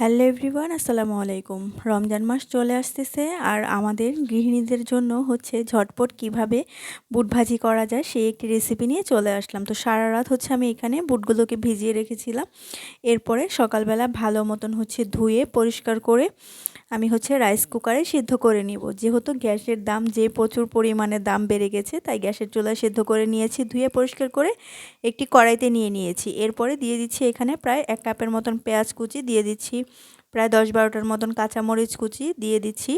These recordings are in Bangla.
হ্যালো এভরিওয়ান, আসসালামু আলাইকুম। রমজান মাস চলে আসতেছে আর আমাদের গৃহিণীদের জন্য হচ্ছে ঝটপট কীভাবে বুট ভাজি করা যায় সেই একটি রেসিপি নিয়ে চলে আসলাম। তো সারা রাত হচ্ছে আমি এখানে বুটগুলোকে ভিজিয়ে রেখেছিলাম। এরপরে সকালবেলা ভালো মতন হচ্ছে ধুয়ে, পরিষ্কার করে আমি হচ্ছে রাইস কুকারে সিদ্ধ করে নিব। যেহেতু গ্যাসের দাম যে প্রচুর পরিমাণে দাম বেড়ে গেছে, তাই গ্যাসের চুলায় সিদ্ধ করে নিয়েছি, ধুয়ে পরিষ্কার করে একটি কড়াইতে নিয়ে নিয়েছি। এরপরে দিয়ে দিচ্ছি এখানে প্রায় এক কাপের মতন পেঁয়াজ কুচি, দিয়ে দিচ্ছি প্রায় দশ বারোটার মতন কাঁচা মরিচ কুচি, দিয়ে দিচ্ছি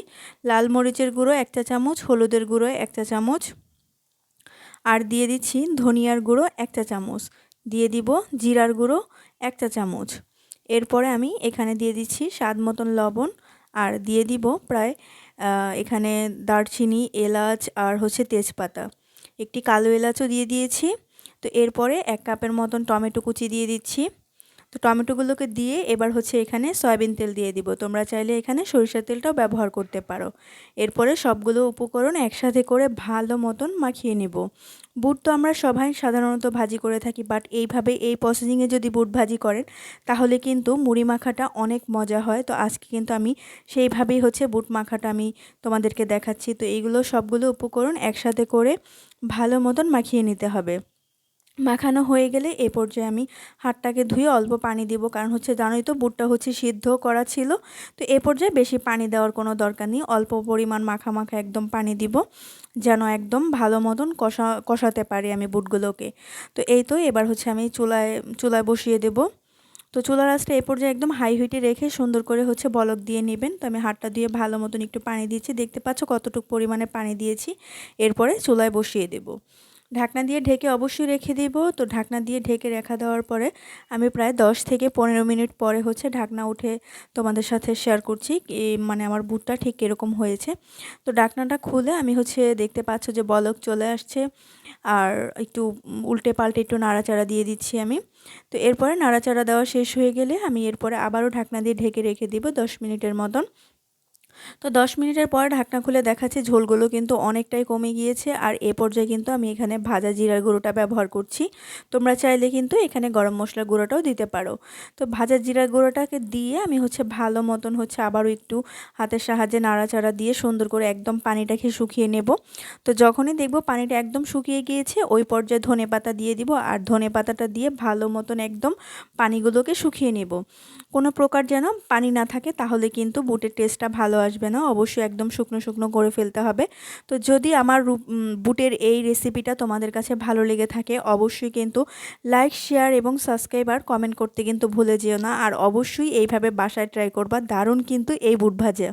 লাল মরিচের গুঁড়ো এক চা চামচ, হলুদের গুঁড়ো এক চা চামচ, আর দিয়ে দিচ্ছি ধনিয়ার গুঁড়ো এক চা চামচ, দিয়ে দিব জিরার গুঁড়ো এক চা চামচ। এরপরে আমি এখানে দিয়ে দিচ্ছি স্বাদ মতন লবণ আর দিয়ে দিব প্রায় এখানে দারচিনি, এলাচ আর হচ্ছে তেজপাতা। একটি কালো এলাচও দিয়ে দিয়েছি। তো এরপরে এক কাপের মতন টমেটো কুচি দিয়ে দিচ্ছি। তো টমেটোগুলোকে দিয়ে এবার হচ্ছে এখানে সয়াবিন তেল দিয়ে দিব। তোমরা চাইলে এখানে সরিষার তেলটাও ব্যবহার করতে পারো। এরপরে সবগুলো উপকরণ একসাথে করে ভালো মতন মাখিয়ে নিব। বুট তো আমরা সবাই সাধারণত ভাজি করে থাকি বাট এইভাবে এই প্রসেসিংয়ে যদি বুট ভাজি করেন, তাহলে কিন্তু মুড়ি মাখাটা অনেক মজা হয়। তো আজকে কিন্তু আমি সেইভাবেই হচ্ছে বুট মাখাটা আমি তোমাদেরকে দেখাচ্ছি। তো এইগুলো সবগুলো উপকরণ একসাথে করে ভালো মতন মাখিয়ে নিতে হবে। মাখানো হয়ে গেলে এ পর্যায়ে আমি হাতটাকে ধুয়ে অল্প পানি দিব। কারণ হচ্ছে জানোই তো বুটটা হচ্ছে সিদ্ধ করা ছিল। তো এ পর্যায়ে বেশি পানি দেওয়ার কোনো দরকার নেই। অল্প পরিমাণ মাখা মাখা একদম পানি দিব। যেন একদম ভালো মতন কষা, কষাতে পারি আমি বুটগুলোকে। তো এই তো এবার হচ্ছে আমি চুলায় চুলায় বসিয়ে দেব। তো চুলার আঁচটা এ পর্যায়ে একদম হাই হিটে রেখে সুন্দর করে হচ্ছে বলক দিয়ে নেবেন। তো আমি হাতটা দিয়ে ভালো মতন একটু পানি দিয়েছি দেখতে পাচ্ছ কতটুকু পরিমাণে পানি দিয়েছি। এরপরে চুলায় বসিয়ে দেবো। ঢাকনা দিয়ে ঢেকে অবশ্যই রেখে দেব। তো ঢাকনা দিয়ে ঢেকে রেখা দেওয়ার পরে আমি প্রায় দশ থেকে পনেরো মিনিট পরে হচ্ছে ঢাকনা উঠে তোমাদের সাথে শেয়ার করছি মানে আমার বুটটা ঠিক কীরকম হয়েছে। তো ঢাকনাটা খুলে আমি হচ্ছে দেখতে পাচ্ছ যে বলক চলে আসছে। আর একটু উল্টে পাল্টে একটু নাড়াচাড়া দিয়ে দিচ্ছি আমি। তো এরপরে নাড়াচাড়া দেওয়া শেষ হয়ে গেলে আমি এরপরে আবারও ঢাকনা দিয়ে ঢেকে রেখে দিব দশ মিনিটের মতন। তো দশ মিনিটের পর ঢাকনা খুলে দেখাচ্ছে ঝোলগুলো কিন্তু অনেকটাই কমে গিয়েছে। আর এ পর্যায়ে কিন্তু আমি এখানে ভাজা জিরার গুঁড়োটা ব্যবহার করছি। তোমরা চাইলে কিন্তু এখানে গরম মশলার গুঁড়োটাও দিতে পারো। তো ভাজা জিরার গুঁড়োটাকে দিয়ে আমি হচ্ছে ভালো মতন হচ্ছে আবারও একটু হাতের সাহায্যে নাড়াচাড়া দিয়ে সুন্দর করে একদম পানিটাকে শুকিয়ে নেব। তো যখনই দেখব পানিটা একদম শুকিয়ে গিয়েছে, ওই পর্যায়ে ধনে পাতা দিয়ে দিব। আর ধনে পাতাটা দিয়ে ভালো মতন একদম পানিগুলোকে শুকিয়ে নেব। কোনো প্রকার যেন পানি না থাকে, তাহলে কিন্তু বুটের টেস্টটা ভালো আসবে না, অবশ্যই একদম শুকনো শুকনো করে ফেলতে হবে। তো যদি আমার বুটের এই রেসিপিটা তোমাদের কাছে ভালো লেগে থাকে, অবশ্যই কিন্তু লাইক শেয়ার এবং সাবস্ক্রাইব আর কমেন্ট করতে কিন্তু ভুলে যেও না। আর অবশ্যই এইভাবে বাসায় ট্রাই করবা, দারুণ কিন্তু এই বুট ভাজা।